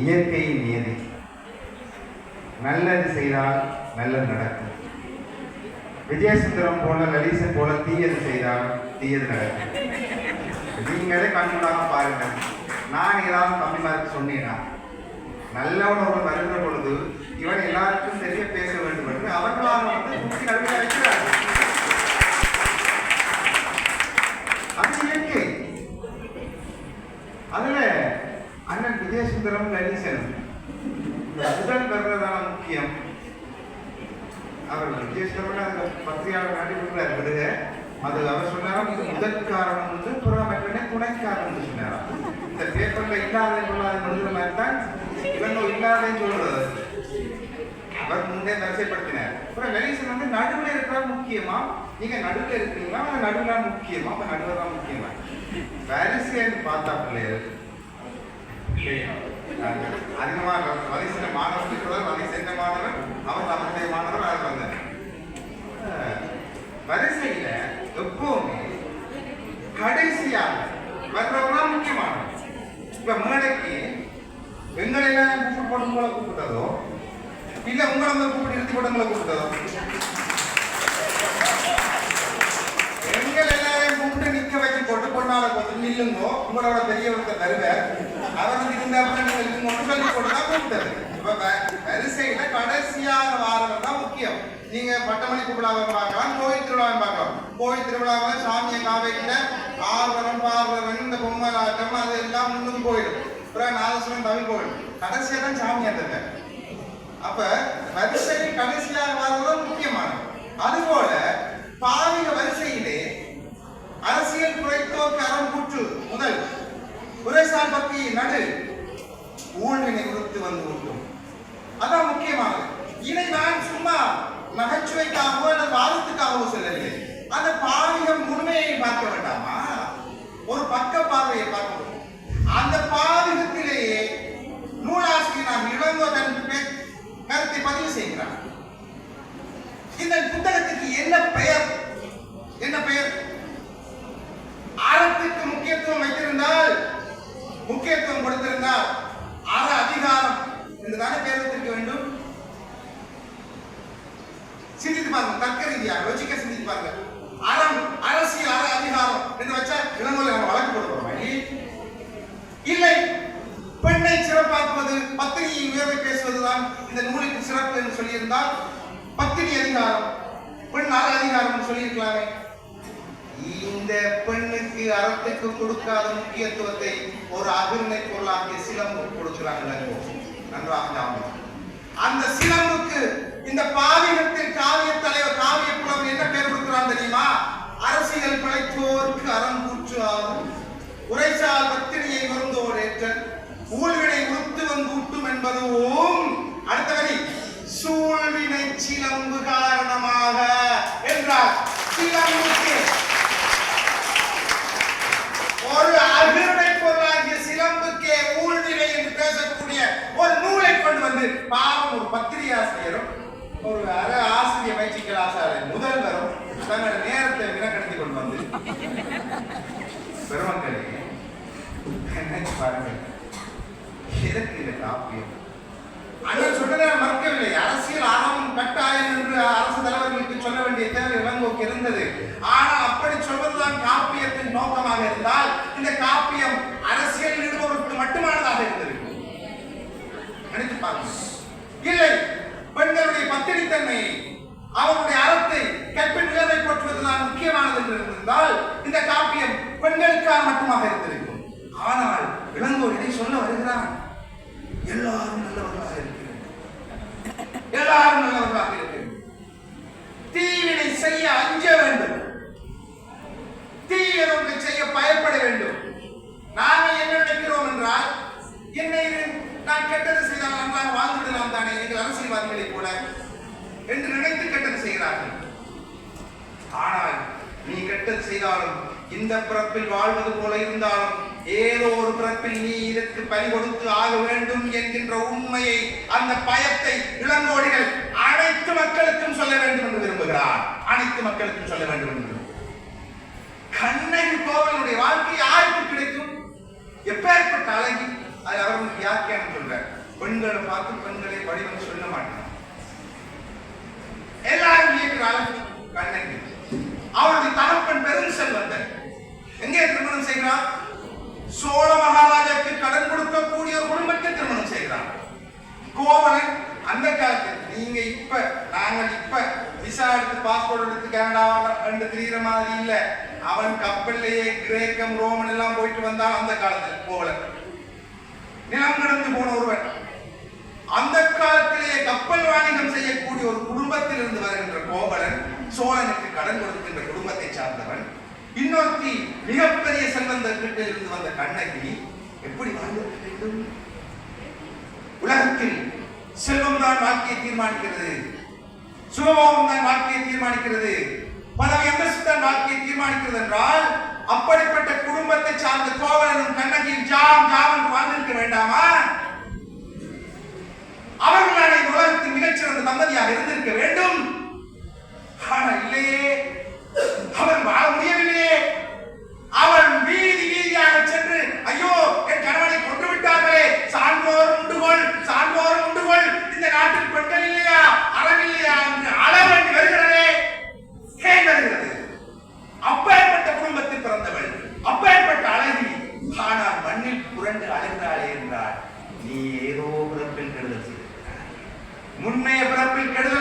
இயற்கையின் நியதி நல்லது செய்தால் நல்லது நடக்கும். விஜயசுந்தரம் போல லலிசன் போல தீயது செய்தால் தீயது நடக்கும். நீங்களே கண்கூடாக பாருங்க நான் ஏதாவது தம்பிமாருக்கு சொன்னேனா? நல்லவன் ஒருவன் வருகிற பொழுது இவன் எல்லாருக்கும் தெரிய பேச வேண்டும் என்று அவர்களாக வந்து முக்கிய நடுவில் வைக்கிறார்கள் அது இயற்கை. அதுல அண்ணன் விஜயசுந்தரம் லலிசனும் இந்த முதல் வர்றதான முக்கியம். அவர் விஜயசுந்தரம் அந்த பத்திரிகையாளர் நாட்டி கொடுக்குறாரு. விடுக அது அவர் சொன்னாராம் இது முதல் காரணம் வந்து புறமற்றனே துணை காரணம் சொன்னாராம். இந்த பேப்பர்ல இல்லாத சொல்லாத எழுதுற மாதிரி தான் இவன் இல்லாதன்னு சொல்றது. அவர் முன்னே வரிசைப்படுத்தினார் அப்புறம் லலிசன் வந்து நடுவில் இருக்கிறா முக்கியமா? நீங்க நடுவில் இருக்கிறீங்களா? நடுவில் முக்கியமா? அப்ப நடுவில் தான் முக்கியமா? வரிசைன்னு பார்த்தா பிள்ளைகள் அதிகமா வரிசை மாணவர் வரி சென்ற மாணவர் அவர் அவருடைய மாணவர் அவர் வந்தார் அஹ், எப்பவுமே கடைசியாக வர்றவங்க முக்கியமானவர் இப்ப மேடைக்கு எங்களை எல்லாம் கூப்பிட்டு போட்டு உங்களை கூப்பிட்டதோ இல்ல உங்களை கூப்பிட்டு நிறுத்தி போட்டு உங்களை கூப்பிட்டதோ? எல்லாரையும் நிக்க வச்சு போட்டு பொண்ணால கொஞ்சம் நில்லுங்கோ உங்களோட பெரிய ஒருத்தர் அவர் வந்து இருந்தாப்புல நீங்க இருக்குங்கன்னு சொல்லி போட்டு தான் கூப்பிட்டது. இப்ப வரிசையில கடைசியாக வாரம் தான் முக்கியம். நீங்க பட்டமணி கூப்பிடாம பார்க்கலாம் கோயில் திருவிழாவை பார்க்கலாம். கோயில் திருவிழாவில் சாமியை காவைக்கிட்ட ஆர்வரம் பார்வரம் இந்த பொம்மலாட்டம் அது எல்லாம் முன்னும் போயிடும் அப்புறம் நாதஸ்வரம் தமிழ் போயிடும் கடைசியாக தான் சாமி அந்த அப்ப வரிசை கடைசியாக வர்றதும் முக்கியமானது. அதுபோல பாவிக வரிசை அரசியல் குறைத்தோக்கு அறம் கூற்று முதல் குறைசால் பக்தி நடு ஊழ்வினை உறுத்து வந்து விட்டோம் அதான் முக்கியமாக இதை நான் சும்மா நகைச்சுவைக்காகவோ அல்லது வாதத்துக்காகவோ சொல்லவில்லை. அந்த பாவிகம் முழுமையை பார்க்க வேண்டாமா? ஒரு பக்க பார்வையை பார்க்கணும் அந்த பாவிகத்திலேயே நூலாசிரியர் இளங்கோ தன் கருத்தை பதிவு செய்கிறார். இந்த புத்தகத்துக்கு என்ன பெயர் என்ன பெயர் அறத்துக்கு முக்கியத்துவம் வைத்திருந்தால் முக்கியத்துவம் கொடுத்திருந்தால் அற அதிகாரம் என்றுதானே பெயர் வைத்திருக்க வேண்டும் சிந்தித்து பாருங்க தர்க்க ரீதியாக யோசிக்க சிந்தித்து பாருங்க. அறம் அரசியல் அற அதிகாரம் என்று வச்சா இளங்கோல நம்ம வழக்கு போட இல்லை? பெண்ணை சிறப்பாக்குவது பத்திரிகை உயர்வை பேசுவதுதான் இந்த நூலுக்கு சிறப்பு என்று சொல்லியிருந்தால் பத்தினி அதிகாரம் பெண் அற அதிகாரம் என்று சொல்லியிருக்கலாமே. இந்த பெண்ணுக்கு அறத்துக்கு கொடுக்காத முக்கியத்துவத்தை ஒரு அகிர்ணை பொருளாகிய சிலம்பு கொடுக்கிறாங்க நன்றாக அந்த சிலம்புக்கு இந்த பாவினத்தின் காவிய தலைவர் காவிய புலவர் என்ன பேர் கொடுக்கிறான் தெரியுமா? அரசியல் பிழைத்தோர்க்கு அறம் கூற்று ஆகும் உரைசால் பத்தினியை வருந்தோர் ஏற்றல். ஊழ்வினை உறுத்து வந்து ஊட்டும் என்பதும் அடுத்த வரி சூழ்வினை சிலம்பு காரணமாக என்றார். சிலம்புக்கு ஒரு அகிருடை பொருளாகிய சிலம்புக்கே ஊழ்வினை என்று பேசக்கூடிய ஒரு நூலை கொண்டு வந்து பாவம் ஒரு பத்திரிகாசிரியரும் ஒரு அர ஆசிரிய பயிற்சிகள் ஆசாரியர் முதல்வரும் தங்களோட நேரத்தை வினக்கடத்தி கொண்டு வந்து பெருமக்களே நினைச்சு பாருங்க. எதற்கு இந்த காப்பியம் அண்ணன் சொன்னதை மறக்கவில்லை மறுக்கவில்லை. அரசியல் ஆணவம் கட்டாயம் என்று அரசு தலைவர்களுக்கு சொல்ல வேண்டிய தேவை இளங்கோக்கு இருந்தது. ஆனால் அப்படி சொல்வதுதான் காப்பியத்தின் நோக்கமாக இருந்தால் இந்த காப்பியம் அரசியல் நிறுவனத்துக்கு மட்டுமானதாக இருந்திருக்கும். நினைத்து பாருங்க. இல்லை. பெண்களுடைய அவருடைய அறத்தை கற்பின் போற்றுவதுதான் முக்கியமானது என்று இருந்திருந்தால் இந்த காப்பியம் பெண்களுக்காக மட்டுமாக இருந்திருக்கும். ஆனால் இளங்கோர் இதை சொல்ல வருகிறான் எல்லாரும் நல்லவர்களாக இருக்கிறார் எல்லாரும் நல்லவர்களாக இருக்கிறார் தீவினை செய்ய அஞ்ச வேண்டும். தீயவர்கள் செய்ய பயப்பட வேண்டும் நாங்கள் என்ன நினைக்கிறோம் என்றால் என்ன இது நான் கெட்டது செய்தால் நன்றாக வாழ்ந்துவிடலாம் தானே எங்கள் அரசியல்வாதிகளைப் போல என்று நினைத்து கெட்டது ஆனால் நீ கெட்டது செய்தாலும் இந்த பிறப்பில் வாழ்வது போல இருந்தாலும் ஏதோ ஒரு பிறப்பில் நீ இதற்கு பறி கொடுத்து ஆக வேண்டும் என்கின்ற உண்மையை அந்த பயத்தை இளங்கோடிகள் அனைத்து மக்களுக்கும் சொல்ல வேண்டும் என்று விரும்புகிறார். அனைத்து மக்களுக்கும் சொல்ல வேண்டும் என்று கண்ணகி கோவலனுடைய வாழ்க்கை யாருக்கு கிடைக்கும்? எப்பேற்பட்ட அழகி அது அவர்களுக்கு வியாக்கியானம் சொல்றார். பெண்களை பார்த்து பெண்களை வடிவம் சொல்ல மாட்டேன் கோவலன் அந்த காலத்தில் நீங்க இப்ப நாங்கள் இப்ப விசா எடுத்து பாஸ்போர்ட் எடுத்து கனடா ரெண்டு திரிகிற மாதிரி இல்ல. அவன் கப்பல்லையே கிரேக்கம் ரோமன் எல்லாம் போயிட்டு வந்தான் அந்த காலத்தில் கோவலன் நிலம் கடந்து போன ஒருவன். அந்த காலத்திலேயே கப்பல் வாணிகம் செய்யக்கூடிய ஒரு குடும்பத்தில் இருந்து வருகின்ற கோவலன் சோழனுக்கு கடன் கொடுக்கின்ற குடும்பத்தை சார்ந்தவன் இன்னொருத்தி மிகப்பெரிய செல்வந்தர்கிட்ட இருந்து வந்த கண்ணகி எப்படி வாழ்ந்திருக்க வேண்டும்? செல்வம் தான் வாழ்க்கையை தீர்மானிக்கிறது. சுகபோகம் தான் வாழ்க்கையை தீர்மானிக்கிறது. பல எந்த தான் வாழ்க்கையை தீர்மானிக்கிறது என்றால் அப்ப Virgen